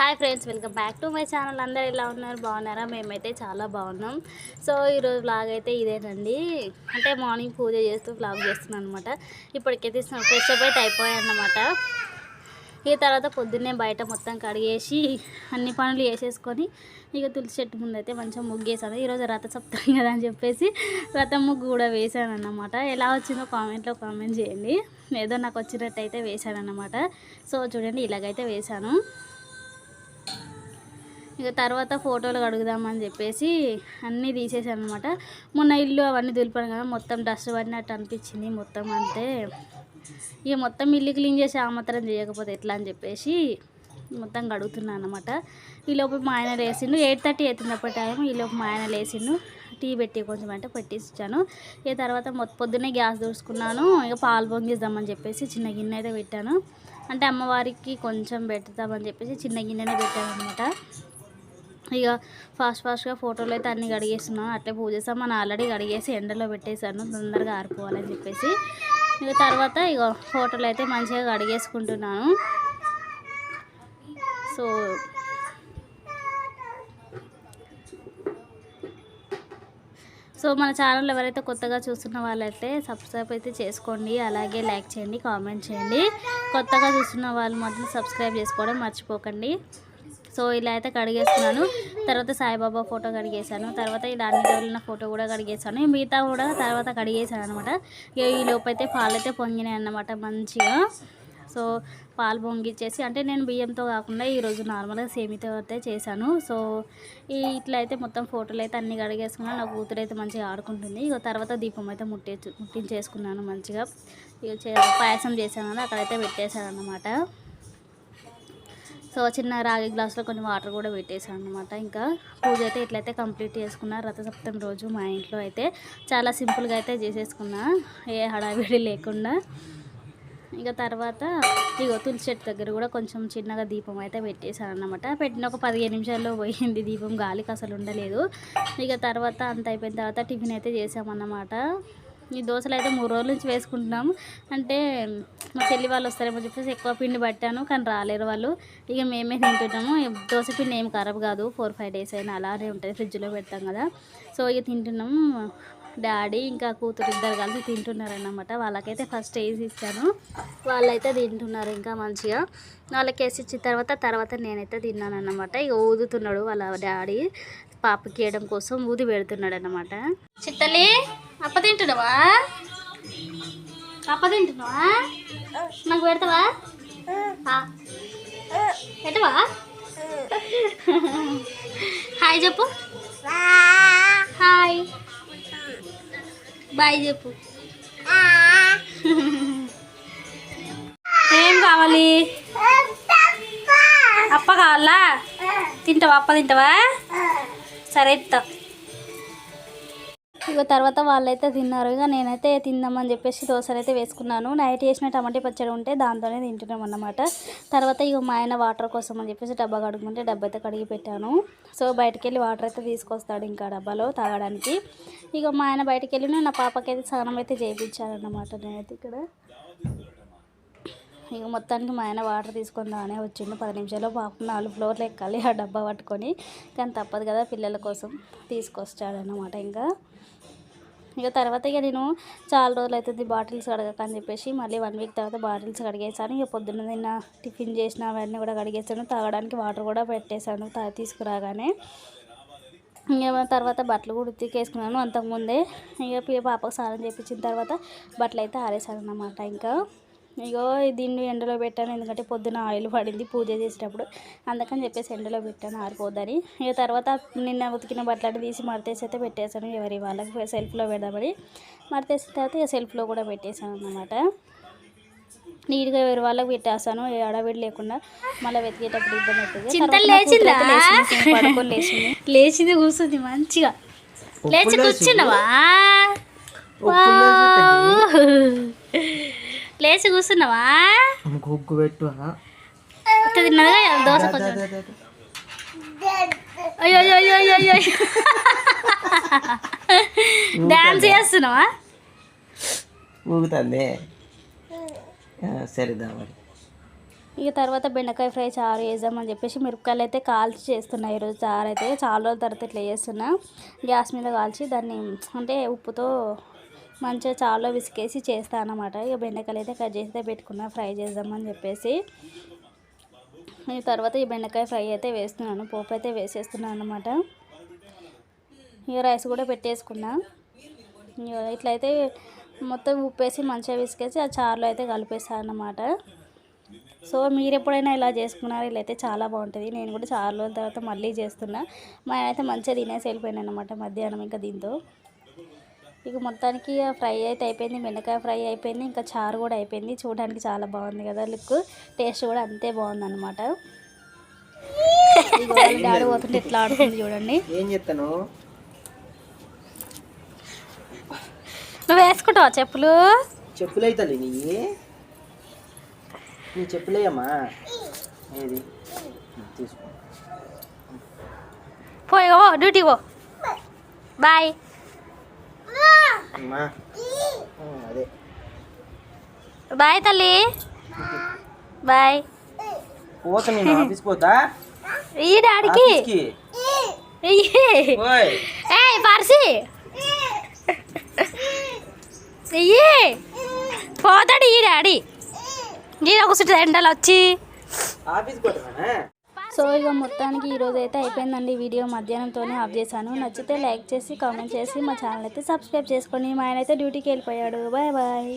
Hi friends welcome back to my channel. అందరు ఎలా ఉన్నారు? బాగున్నారా? మేమైతే చాలా బాగున్నాం. సో ఈరోజు బ్లాగ్ అయితే ఇదేనండి. అంటే మార్నింగ్ పూజ చేస్తూ బ్లాగ్ చేస్తున్నాను అనమాట ఇప్పటికైతే ఫ్రెష్ అప్ అయితే ఈ తర్వాత పొద్దున్నే బయట మొత్తం కడిగేసి అన్ని పనులు వేసేసుకొని ఇక తులసి చెట్టు ముందు అయితే మంచిగా ముగ్గేసాను ఈరోజు రథ సప్తమి కదా అని చెప్పేసి రథం ముగ్గు కూడా వేసాను అన్నమాట ఎలా వచ్చిందో కామెంట్లో కామెంట్ చేయండి. ఏదో నాకు వచ్చినట్టు అయితే వేసాను అన్నమాట సో చూడండి ఇలాగైతే వేశాను. ఇక తర్వాత ఫోటోలు కడుగుదామని చెప్పేసి అన్నీ తీసేసాను అనమాట మొన్న ఇల్లు అవన్నీ దులిపాను కదా మొత్తం డస్ట్ పడినట్టు అనిపించింది మొత్తం అంతే. ఇక మొత్తం ఇల్లు క్లీన్ చేసి ఆ మాత్రం చేయకపోతే ఎట్లా అని చెప్పేసి మొత్తం కడుగుతున్నాను అనమాట. ఈలోపు మా ఆయన లేచిండు. ఎయిట్ థర్టీ అవుతుంది టైం ఈలోపు మా ఆయన లేచిండు. టీ పెట్టి కొంచెం అంటే పెట్టేసి ఇచ్చాను ఇక తర్వాత మొత్తం పొద్దున్నే గ్యాస్ దూసుకున్నాను. ఇక పాలు పొంగిద్దామని చెప్పేసి చిన్న గిన్నె అయితే పెట్టాను. అంటే అమ్మవారికి కొంచెం పెడతామని చెప్పేసి చిన్న గిన్నెనే పెట్టాను అనమాట ఇక ఫాస్ట్ ఫాస్ట్గా ఫోటోలు అయితే అన్నీ కడిగేస్తున్నాను అట్లే పూజ సామాన్ ఆల్రెడీ కడిగేసి ఎండలో పెట్టేశాను. తొందరగా ఆరిపోవాలని చెప్పేసి. ఇక తర్వాత ఇక ఫోటోలు అయితే మంచిగా కడిగేసుకుంటున్నాను. సో సో మన ఛానల్ ఎవరైతే కొత్తగా చూస్తున్న వాళ్ళైతే సబ్స్క్రైబ్ అయితే చేసుకోండి. అలాగే లైక్ చేయండి కామెంట్ చేయండి. కొత్తగా చూస్తున్న వాళ్ళు మాత్రం సబ్స్క్రైబ్ చేసుకోవడం మర్చిపోకండి. సో ఇలా అయితే కడిగేస్తున్నాను. తర్వాత సాయిబాబా ఫోటో కడిగేసాను తర్వాత ఇలా అన్ని రోజుల ఫోటో కూడా కడిగేసాను మిగతా కూడా తర్వాత కడిగేశాను అనమాట ఈ లోపు అయితే పాలు అయితే పొంగినాయి అన్నమాట మంచిగా. సో పాలు పొంగిచ్చేసి అంటే నేను బియ్యంతో కాకుండా ఈరోజు నార్మల్గా సేమితో అయితే చేశాను. సో ఈ ఇట్లా అయితే మొత్తం ఫోటోలు అయితే అన్ని కడిగేసుకున్నాను. నా కూతురు అయితే మంచిగా ఆడుకుంటుంది. ఇక తర్వాత దీపం అయితే ముట్టే ముట్టించేసుకున్నాను మంచిగా. ఇక చే- పాయసం చేశాను అక్కడైతే పెట్టేశాను అన్నమాట సో చిన్న రాగి గ్లాస్లో కొన్ని వాటర్ కూడా పెట్టేసాను అనమాట ఇంకా పూజ అయితే ఇట్లయితే కంప్లీట్ చేసుకున్నా. రథసప్తమి రోజు మా ఇంట్లో అయితే చాలా సింపుల్గా అయితే చేసేసుకున్నా. ఏ హడావిడి లేకుండా. ఇక తర్వాత ఇగో తులసి చెట్టు దగ్గర కూడా కొంచెం చిన్నగా దీపం అయితే పెట్టేశాను అనమాట పెట్టిన ఒక పదిహేను నిమిషాల్లో పోయింది దీపం. గాలికి అసలు ఉండలేదు. ఇక తర్వాత అంత అయిపోయిన తర్వాత టిఫిన్ అయితే చేసామన్నమాట ఈ దోశలు అయితే మూడు రోజుల నుంచి వేసుకుంటున్నాం అంటే మా చెల్లి వాళ్ళు వస్తారేమో చెప్పేసి ఎక్కువ పిండి పట్టాను కానీ రాలేరు వాళ్ళు. ఇక మేమే తింటున్నాము. దోశ పిండి ఏం ఖరాబ్ కాదు. ఫోర్ ఫైవ్ డేస్ అయినా అలానే ఉంటుంది. ఫ్రిడ్జ్లో పెడతాం కదా. సో ఇక తింటున్నాము. డాడీ ఇంకా కూతురు ఇద్దరు కలిసి తింటున్నారు అన్నమాట వాళ్ళకైతే ఫస్ట్ వేసి ఇచ్చాను. వాళ్ళైతే తింటున్నారు ఇంకా మంచిగా. వాళ్ళకి వేసి ఇచ్చిన తర్వాత తర్వాత నేనైతే తిన్నాను అన్నమాట ఇక ఊదుతున్నాడు వాళ్ళ డాడీ పాపకి వేయడం కోసం ఊది పెడుతున్నాడు అన్నమాట చిట్టలి అప్ప తింటున్నావా? అప్ప తింటున్నావా? నాకు పెడతావా. పెట్టవా హాయ్ చెప్పు. హాయ్. బాయ్ చెప్పు. ఏం కావాలి? అప్ప. కావాలా? తింటావా? అప్ప తింటావా? సరే ఇస్తా ఇక తర్వాత వాళ్ళైతే తిన్నారు. ఇక నేనైతే తిందామని చెప్పేసి దోశలు అయితే వేసుకున్నాను. నైట్ చేసిన టమాటా పచ్చడి ఉంటే దాంతోనే తింటున్నాం అన్నమాట. తర్వాత ఇక మా ఆయన వాటర్ కోసం అని చెప్పేసి డబ్బా కడుగుకుంటే డబ్బా అయితే కడిగి పెట్టాను. సో బయటకు వెళ్ళి వాటర్ అయితే తీసుకొస్తాడు ఇంకా డబ్బాలో తాగడానికి. ఇక మా ఆయన బయటకు వెళ్ళి నా పాపకైతే స్నానం అయితే చేయించాలన్నమాట నేనైతే ఇక్కడ. ఇక మొత్తానికి మా ఆయన వాటర్ తీసుకుని రానే వచ్చిండు. పది నిమిషాల్లో పాపం నాలుగు ఫ్లోర్లు ఎక్కాలి ఆ డబ్బా పట్టుకొని. కానీ తప్పదు కదా పిల్లల కోసం తీసుకొస్తాడనమాట ఇంకా. ఇక తర్వాత ఇక నేను చాలా రోజులు అవుతుంది బాటిల్స్ కడగక అని చెప్పేసి మళ్ళీ వన్ వీక్ తర్వాత బాటిల్స్ కడిగేసాను. ఇక పొద్దున్న నిన్న టిఫిన్ చేసిన అవన్నీ కూడా కడిగేసాను. తాగడానికి వాటర్ కూడా పెట్టేశాను తా తీసుకురాగానే. ఇంకా తర్వాత బట్టలు కూడా ఉతికేసుకున్నాను అంతకుముందే. ఇక పాపకు స్నానం చేయించిన తర్వాత బట్టలు అయితే ఆరేసాను అన్నమాట ఇంకా. ఇగో దీన్ని ఎండలో పెట్టాను ఎందుకంటే పొద్దున ఆయిల్ పడింది పూజ చేసేటప్పుడు. అందుకని చెప్పేసి ఎండలో పెట్టాను ఆరిపోద్దని. ఇక తర్వాత నిన్న ఉతికిన బట్టలు తీసి మడతేసి అయితే పెట్టేశాను ఎవరి వాళ్ళకి సెల్ఫ్లో పెడదామని. మడతేసిన తర్వాత ఇక సెల్ఫ్లో కూడా పెట్టేశాను అన్నమాట. నీట్గా ఎవరి వాళ్ళకి పెట్టేస్తాను ఏ అడవిడి లేకుండా మళ్ళీ వెతికేటప్పుడు ఇబ్బంది అవుతుంది. చింతలు లేచింది? లేచింది కూర్చుంది మంచిగా. లేచి కూర్చున్నావా? లేచి కూర్చున్నావా? పెట్టు తిన్నదిగా దోశ కొంచెం. అయ్యో అయ్యో అయ్యో అయ్యో అయ్యో. డాన్స్ చేస్తున్నావా? ఊగుతుంది. ఇక తర్వాత బెండకాయ ఫ్రై చారు వేద్దామని చెప్పేసి మిరపకాయలు అయితే కాల్చి చేస్తున్నా ఈరోజు చారు అయితే. చాలా రోజుల తర్వాత ఇట్లా చేస్తున్నా. గ్యాస్ మీద కాల్చి దాన్ని అంటే ఉప్పుతో మంచిగా చాలా విసికేసి చేస్తాను అనమాట ఇక బెండకాయలు అయితే కట్ చేసి పెట్టుకున్నా ఫ్రై చేద్దామని చెప్పేసి. తర్వాత ఈ బెండకాయ ఫ్రై అయితే వేస్తున్నాను పోపు అయితే వేసేస్తున్నాను అనమాట ఇక రైస్ కూడా పెట్టేసుకున్నా. ఇట్లయితే మొత్తం ఉప్పేసి మంచిగా విసికేసి ఆ చారులో అయితే కలిపేస్తాను అన్నమాట. సో మీరు ఎప్పుడైనా ఇలా చేసుకున్నారో? ఇలా అయితే చాలా బాగుంటుంది. నేను కూడా చాలా రోజుల తర్వాత మళ్ళీ చేస్తున్నా. మా అయితే మంచిగా తినేసి వెళ్ళిపోయాను అనమాట మధ్యాహ్నం ఇంకా దీంతో. ఇక మొత్తానికి ఫ్రై అయితే అయిపోయింది బెండకాయ ఫ్రై అయిపోయింది ఇంకా చారు కూడా అయిపోయింది. చూడడానికి చాలా బాగుంది కదా లుక్. టేస్ట్ కూడా అంతే బాగుంది అనమాట డాడీ పోతుంటే ఎట్లా ఆడుతుంది చూడండి. ఏం చెప్తాను నువ్వు వేసుకుంటావా చెప్పులు? చెప్పులు అవుతాయి నీ? నీ చెప్పులేయమ్మా. ఏది? తీసుకో. పోయి డ్యూటీ పో. బాయ్. అమ్మా. అదే. బాయ్ తల్లి. బాయ్. పోతా నేను ఆఫీస్ పోతా. ఈ డాడీకి. ఏయ్ పర్సి ఇయ్యి పోతాడు ఈ డాడీ. నేను కూర్చుంటుంది ఎండలు వచ్చి. ఆఫీస్కి పోతానా సో ఇక మొత్తానికి ఈరోజు అయితే అయిపోయిందండి వీడియో. మధ్యాహ్నంతోనే ఆఫ్ చేశాను. నచ్చితే లైక్ చేసి కామెంట్ చేసి మా ఛానల్ అయితే సబ్స్క్రైబ్ చేసుకోండి మా ఆయన అయితే డ్యూటీకి వెళ్ళిపోయాడు. Bye bye.